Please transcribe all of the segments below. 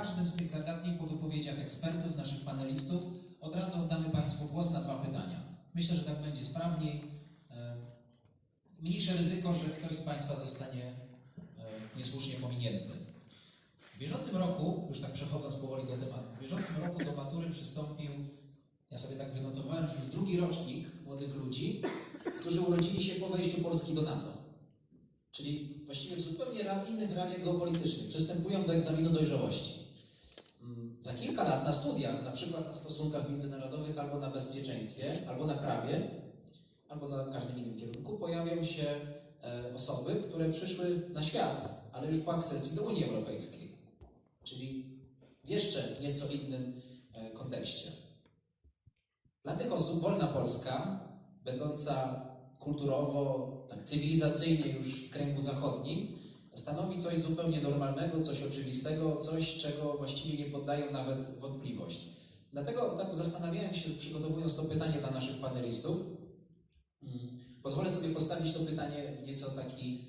każdym z tych zagadnień po wypowiedziach ekspertów, naszych panelistów, od razu oddamy Państwu głos na dwa pytania. Myślę, że tak będzie sprawniej. E, Mniejsze ryzyko, że ktoś z Państwa zostanie e, niesłusznie pominięty. W bieżącym roku, już tak przechodząc powoli do tematu, w bieżącym roku do matury przystąpił, ja sobie tak wynotowałem, już drugi rocznik młodych ludzi, którzy urodzili się po wejściu Polski do NATO. Czyli właściwie w zupełnie innych realiach geopolitycznych przystępują do egzaminu dojrzałości. Za kilka lat na studiach, na przykład na stosunkach międzynarodowych, albo na bezpieczeństwie, albo na prawie, albo na każdym innym kierunku, pojawią się e, osoby, które przyszły na świat, ale już po akcesji do Unii Europejskiej. Czyli w jeszcze nieco innym e, kontekście. Dla tych osób wolna Polska, będąca kulturowo, tak cywilizacyjnie już w kręgu zachodnim, stanowi coś zupełnie normalnego, coś oczywistego, coś, czego właściwie nie poddają nawet wątpliwość. Dlatego tak zastanawiałem się, przygotowując to pytanie dla naszych panelistów. Mm, Pozwolę sobie postawić to pytanie w nieco taki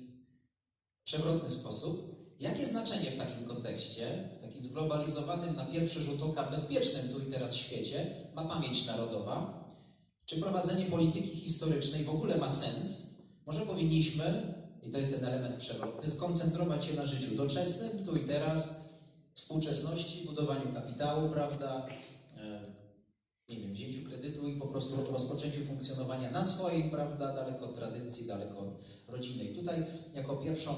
przewrotny sposób. Jakie znaczenie w takim kontekście, w takim zglobalizowanym na pierwszy rzut oka bezpiecznym tu i teraz świecie ma pamięć narodowa? Czy prowadzenie polityki historycznej w ogóle ma sens? Może powinniśmy, i to jest ten element przewrotny, skoncentrować się na życiu doczesnym, tu i teraz, współczesności, budowaniu kapitału, prawda? E, nie wiem, wzięciu kredytu i po prostu rozpoczęciu funkcjonowania na swoim, prawda, daleko od tradycji, daleko od rodziny. I tutaj jako pierwszą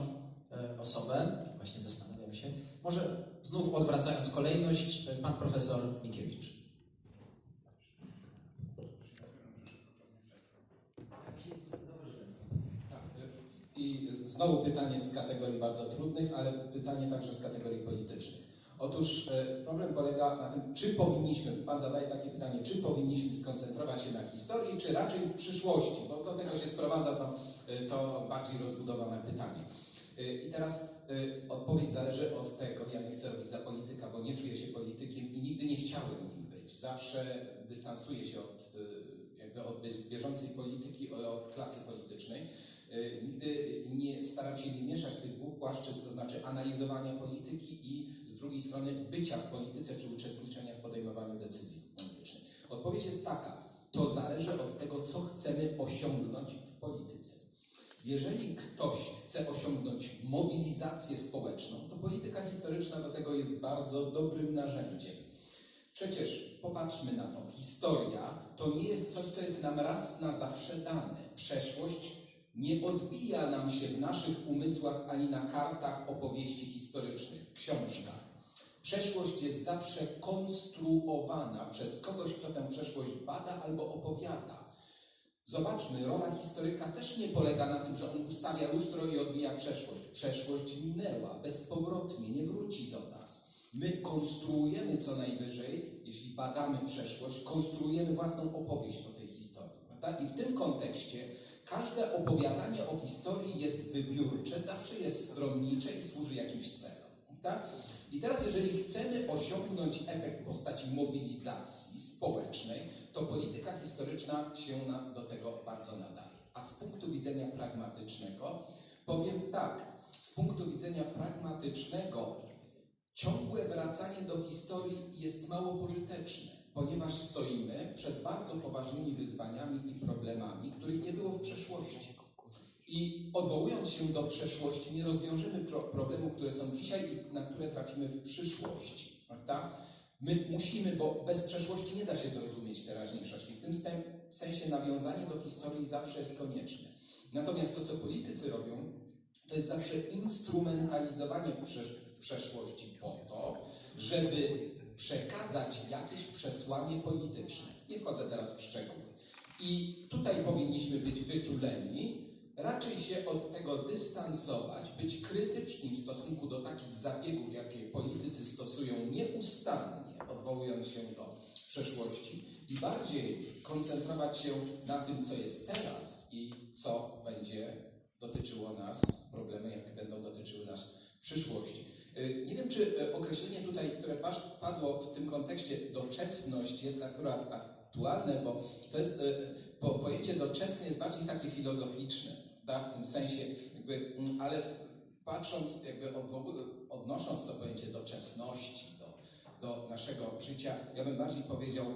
e, osobę, właśnie zastanawiam się, może znów odwracając kolejność, e, pan profesor Mikiewicz. Tak, I znowu pytanie z kategorii bardzo trudnych, ale pytanie także z kategorii politycznych. Otóż e, problem polega na tym, czy powinniśmy, Pan zadaje takie pytanie, czy powinniśmy skoncentrować się na historii, czy raczej przyszłości, bo do tego się sprowadza to, e, to bardziej rozbudowane pytanie. E, I teraz odpowiedź zależy od tego, ja nie chcę robić za polityka, bo nie czuję się politykiem i nigdy nie chciałem nim być. Zawsze dystansuję się od, jakby od bie- bieżącej polityki, od klasy politycznej. E, Nigdy nie staram się nie mieszać tych dwóch płaszczyzn, to znaczy analizowania polityki i z drugiej strony bycia w polityce czy uczestniczenia w podejmowaniu decyzji politycznych. Odpowiedź jest taka, to zależy od tego, co chcemy osiągnąć w polityce. Jeżeli ktoś chce osiągnąć mobilizację społeczną, to polityka historyczna do tego jest bardzo dobrym narzędziem. Przecież popatrzmy na to. Historia to nie jest coś, co jest nam raz na zawsze dane. Przeszłość nie odbija nam się w naszych umysłach ani na kartach opowieści historycznych, w książkach. Przeszłość jest zawsze konstruowana przez kogoś, kto tę przeszłość bada albo opowiada. Zobaczmy, rola historyka też nie polega na tym, że on ustawia lustro i odbija przeszłość. Przeszłość minęła, bezpowrotnie, nie wróci do nas. My konstruujemy co najwyżej, jeśli badamy przeszłość, konstruujemy własną opowieść o tej historii. Prawda? I w tym kontekście każde opowiadanie o historii jest wybiórcze, zawsze jest stronnicze i służy jakimś celom. Prawda? I teraz, jeżeli chcemy osiągnąć efekt w postaci mobilizacji społecznej, to polityka historyczna się na, do tego bardzo nadaje. A z punktu widzenia pragmatycznego powiem tak, z punktu widzenia pragmatycznego ciągłe wracanie do historii jest mało pożyteczne, ponieważ stoimy przed bardzo poważnymi wyzwaniami i problemami, których nie było w przeszłości. I odwołując się do przeszłości, nie rozwiążemy pro problemów, które są dzisiaj i na które trafimy w przyszłości. Prawda? My musimy, bo bez przeszłości nie da się zrozumieć teraźniejszości. W tym sensie nawiązanie do historii zawsze jest konieczne. Natomiast to, co politycy robią, to jest zawsze instrumentalizowanie w, przesz- w przeszłości po to, żeby przekazać jakieś przesłanie polityczne. Nie wchodzę teraz w szczegóły. I tutaj powinniśmy być wyczuleni, raczej się od tego dystansować, być krytyczni w stosunku do takich zabiegów, jakie politycy stosują nieustannie, odwołując się do przeszłości, i bardziej koncentrować się na tym, co jest teraz i co będzie dotyczyło nas, problemy, jakie będą dotyczyły nas w przyszłości. Y, Nie wiem, czy y, określenie tutaj, które padło w tym kontekście doczesność jest akurat aktualne, bo to jest y, po, pojęcie doczesne jest bardziej takie filozoficzne, prawda? w tym sensie, jakby, mm, ale patrząc, jakby odnosząc to pojęcie doczesności do naszego życia. Ja bym bardziej powiedział,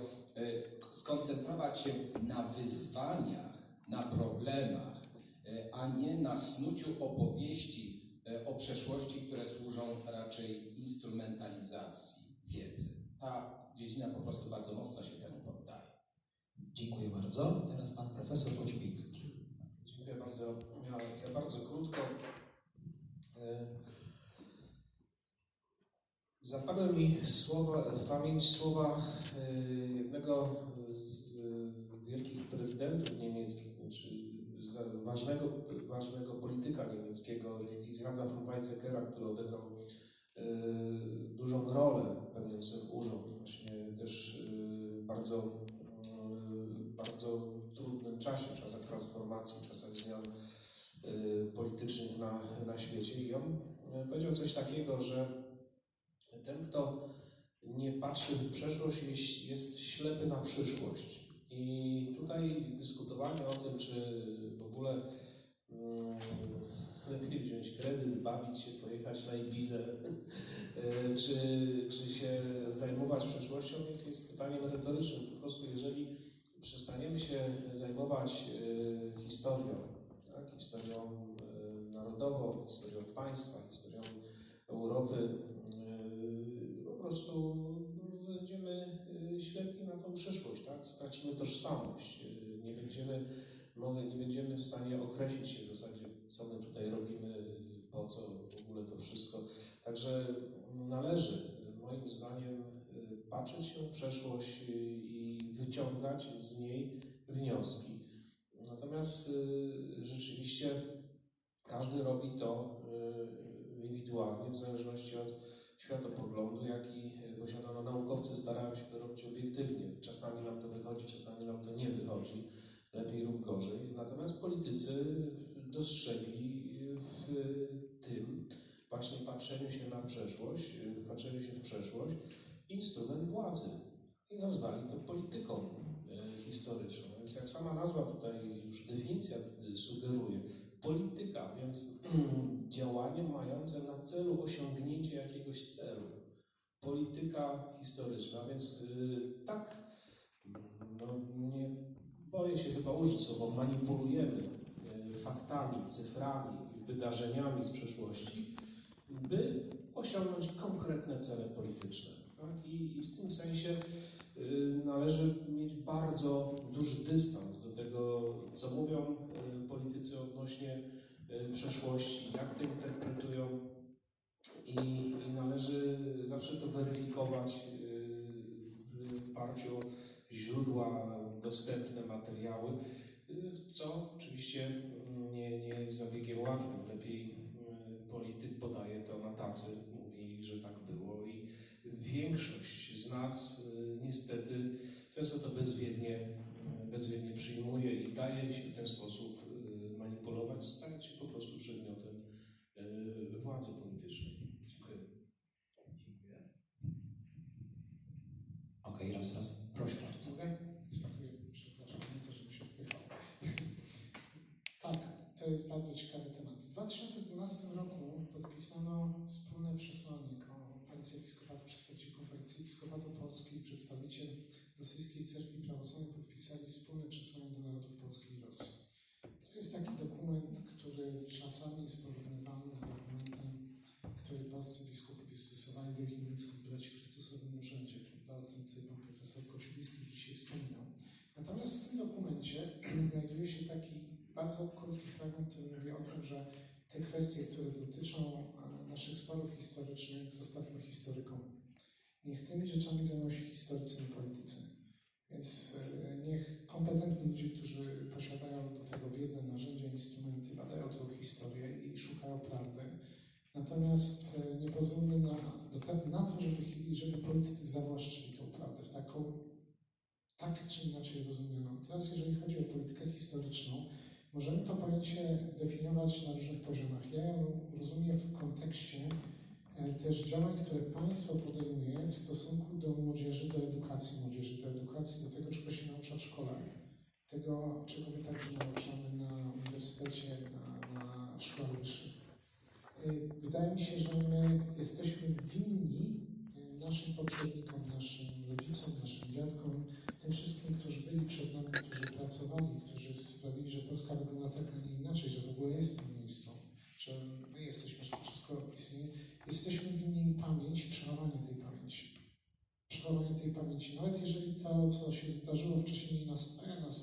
skoncentrować się na wyzwaniach, na problemach, a nie na snuciu opowieści przeszłości, które służą raczej instrumentalizacji wiedzy. Ta dziedzina po prostu bardzo mocno się temu poddaje. Dziękuję bardzo. Teraz pan profesor Wojciechowski. Dziękuję bardzo. Ja, ja bardzo krótko. E, Zapadły mi słowa, w pamięć słowa e, jednego z e, wielkich prezydentów niemieckich, czy z ważnego, ważnego polityka niemieckiego, Richarda von Weizsäckera, który odegrał e, dużą rolę pełniącym urząd, właśnie też e, bardzo, e, bardzo trudnym czasie, czasach transformacji, czasach zmian politycznych na, na świecie. I on powiedział coś takiego, że ten, kto nie patrzy w przeszłość, jest, jest ślepy na przyszłość. I tutaj dyskutowanie o tym, czy w ogóle mm, lepiej wziąć kredyt, bawić się, pojechać na Ibizę, y, czy, czy się zajmować przyszłością, jest, jest pytaniem retorycznym. Po prostu jeżeli przestaniemy się zajmować e, historią, tak? historią e, narodową, historią państwa, historią Europy, e, po prostu no, będziemy e, ślepi na tą przyszłość, tak? stracimy tożsamość, e, nie będziemy, mogę, nie będziemy w stanie określić się w zasadzie, co my tutaj robimy, po co w ogóle to wszystko. Także należy, moim zdaniem, e, patrzeć się w przeszłość i wyciągać z niej wnioski. Natomiast y, rzeczywiście każdy robi to y, indywidualnie, w zależności od światopoglądu, jaki posiada. No, naukowcy starają się to robić obiektywnie. Czasami nam to wychodzi, czasami nam to nie wychodzi, lepiej lub gorzej. Natomiast politycy dostrzegli w tym właśnie patrzeniu się na przeszłość, patrzeniu się w przeszłość, instrument władzy i nazwali to polityką e, historyczną. Więc jak sama nazwa tutaj już definicja e, sugeruje, polityka, więc działanie mające na celu osiągnięcie jakiegoś celu. Polityka historyczna, więc e, tak, no nie boję się chyba użyć słowa, manipulujemy e, faktami, cyframi, wydarzeniami z przeszłości, by osiągnąć konkretne cele polityczne. Tak? I, I w tym sensie y, należy mieć bardzo duży dystans do tego, co mówią y, politycy odnośnie y, przeszłości, jak to interpretują i, i należy zawsze to weryfikować w oparciu o źródła, dostępne materiały, y, co oczywiście mm, nie, nie jest zabiegiem łatwym. Lepiej y, polityk podaje to na tacy, mówi, że tak było i większość z nas y, niestety często to bezwiednie, bezwiednie przyjmuje i daje się w ten sposób manipulować, stając się po prostu przedmiotem y, władzy politycznej. Dziękuję. Dziękuję. Okej, raz, raz. Proszę bardzo. Mogę? Dziękuję, przepraszam, nie to, żeby się wpychał. tak, to jest bardzo ciekawy temat. W 2012 roku podpisano wspólne przesłanie episkopatu, przedstawiciel konferencji episkopatu Polski i przedstawiciel Rosyjskiej Cerkwi Prawosławnej podpisali wspólne przesłanie do narodów Polski i Rosji. To jest taki dokument, który czasami jest porównywany z dokumentem, który polscy biskupi stosowali do ich niemieckich braci w Chrystusowym urzędzie, prawda? O tym tutaj profesor Kośmiński dzisiaj wspominał. Natomiast w tym dokumencie znajduje się taki bardzo krótki fragment, który mówi o tym, że te kwestie, które dotyczą e, naszych sporów historycznych, zostawmy historykom. Niech tymi rzeczami zajmują się historycy, nie politycy. Więc e, niech kompetentni ludzie, którzy posiadają do tego wiedzę, narzędzia, instrumenty, badają tą historię i szukają prawdy. Natomiast e, nie pozwólmy na, na to, żeby, żeby politycy zawłaszczyli tą prawdę w taką, tak czy inaczej rozumianą. Teraz, jeżeli chodzi o politykę historyczną, możemy to pojęcie definiować na różnych poziomach. Ja ją rozumiem w kontekście e, też działań, które państwo podejmuje w stosunku do młodzieży, do edukacji młodzieży, do edukacji, do tego, czego się naucza w szkole, tego, czego my także nauczamy na uniwersytecie, na, na szkołach wyższych. Y, Wydaje mi się, że my jesteśmy winni y, naszym poprzednikom, naszym rodzicom, naszym dziadkom, tym wszystkim, którzy byli przed nami, którzy pracowali, którzy sprawili, że Polska wygląda tak, a nie inaczej, że w ogóle jest w tym miejscu, że my jesteśmy, to wszystko istnieje. Jesteśmy winni pamięć, przechowanie tej pamięci. Przechowanie tej pamięci. Nawet jeżeli to, co się zdarzyło wcześniej, nas, nas